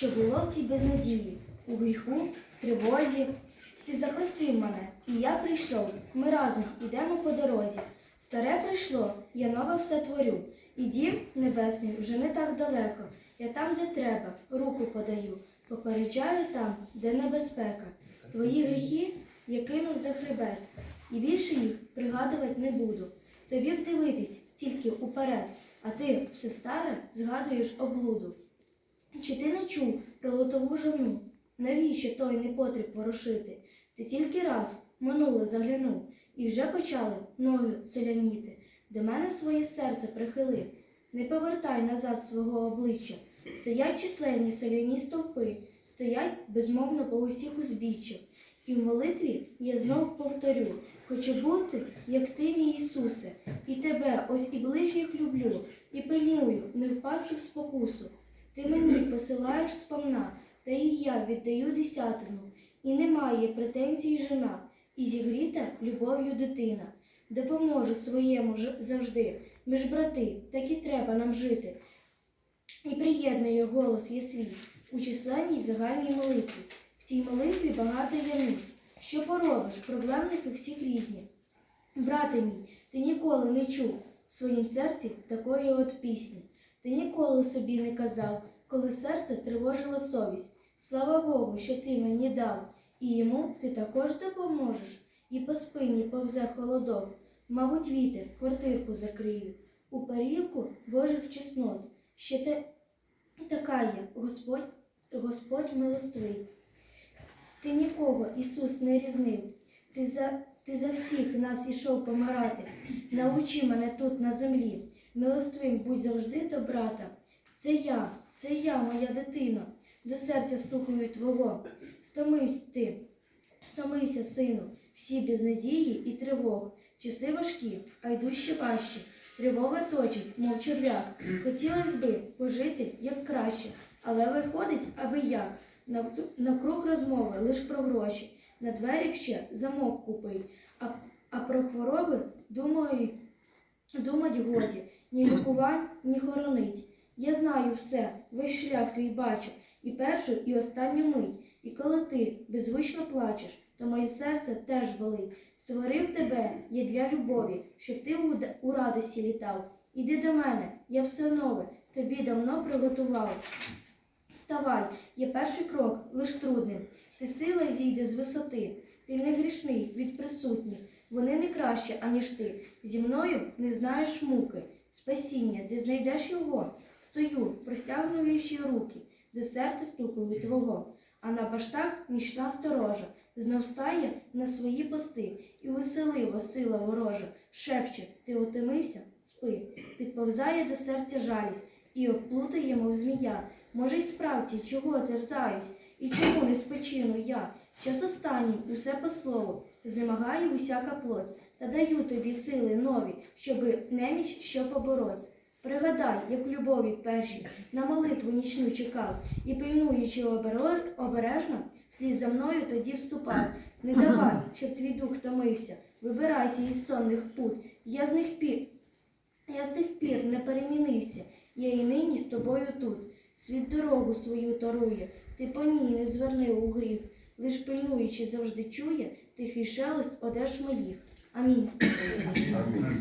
що було в цій безнадії, у гріху, в тривозі. Ти запросив мене, і я прийшов. Ми разом ідемо по дорозі. Старе прийшло, я нове все творю. І дім небесний вже не так далеко. Я там, де треба, руку подаю, попереджаю там, де небезпека. Твої гріхи я кинув за хребет, і більше їх пригадувати не буду. Тобі б дивитись тільки уперед, а ти все старе згадуєш облуду. Чи ти не чув про лотову жону? Навіщо той непотріб ворушити? Ти тільки раз минуле заглянув, і вже почали ноги соляніти. До мене своє серце прихили, не повертай назад свого обличчя. Стоять численні соляні стовпи, стоять безмовно по усіх узбіччях. І в молитві я знов повторю, хочу бути, як ти, мій Ісусе, і тебе, ось і ближніх люблю, і пильную, не впасти в спокусу. Ти мені посилаєш сповна, та і я віддаю десятину, і немає претензій жена, і зігріта любов'ю дитина. Допоможу своєму завжди. Ми ж брати, так і треба нам жити. І приєднує голос є свій у численній загальній молитві. В цій молитві багато є мій. Що поробиш, проблемники всіх різні. Брате мій, ти ніколи не чув в своїм серці такої от пісні. Ти ніколи собі не казав, коли серце тривожила совість. Слава Богу, що ти мені дав, і йому ти також допоможеш. І по спині повзе холодок, мабуть, вітер квартирку закриє, у парілку Божих чеснот. Ще те така є, Господь, Господь милостивий. Ти нікого, Ісус, не різнив. Ти за, ти за всіх нас ішов помирати. Научи мене тут на землі. Милостивим будь завжди до брата. Це я, це я, моя дитина, до серця стукаю твого. Стомився ти, стомився, сину, всі без надії і тривог. Часи важкі, а ще важчі. Тривога точить, мов черв'як. Хотілось би пожити як краще, але виходить, аби як. Навту- Навкруг розмови лиш про гроші. На двері ще замок купить, а, а про хвороби думають, думать годі. Ні лікувань, ні хоронить. Я знаю все, весь шлях твій бачу, і першу, і останню мить. І коли ти беззвучно плачеш, то моє серце теж болить. Створив тебе я для любові, щоб ти у радості літав. Іди до мене, я все нове, тобі давно приготував. Вставай, є перший крок, лиш трудним. Ти сила зійде з висоти, ти не грішний від присутніх. Вони не краще, аніж ти. Зі мною не знаєш муки. Спасіння, ти знайдеш його. Стою, простягнуючи руки, до серця стукаю твого. А на баштах нічна сторожа, знов стає на свої пости, і веселива сила ворожа, шепче, ти отимився, спи, підповзає до серця жалість, і обплутає, мов змія. Може, й справді, чого терзаюсь, і чому не спочину я? Час останній, усе по слову, знемагає усяка плоть, та даю тобі сили нові, щоби неміч що побороть. Пригадай, як в любові першій на молитву нічну чекав, і пильнуючи обережно, вслід за мною тоді вступав. Не давай, щоб твій дух томився, вибирайся із сонних пут. Я з них пір, я з тих пір не перемінився, я і нині з тобою тут. Світ дорогу свою торує, ти по ній не зверни у гріх, лиш пильнуючи завжди чує тихий шелест одеж моїх. Амінь.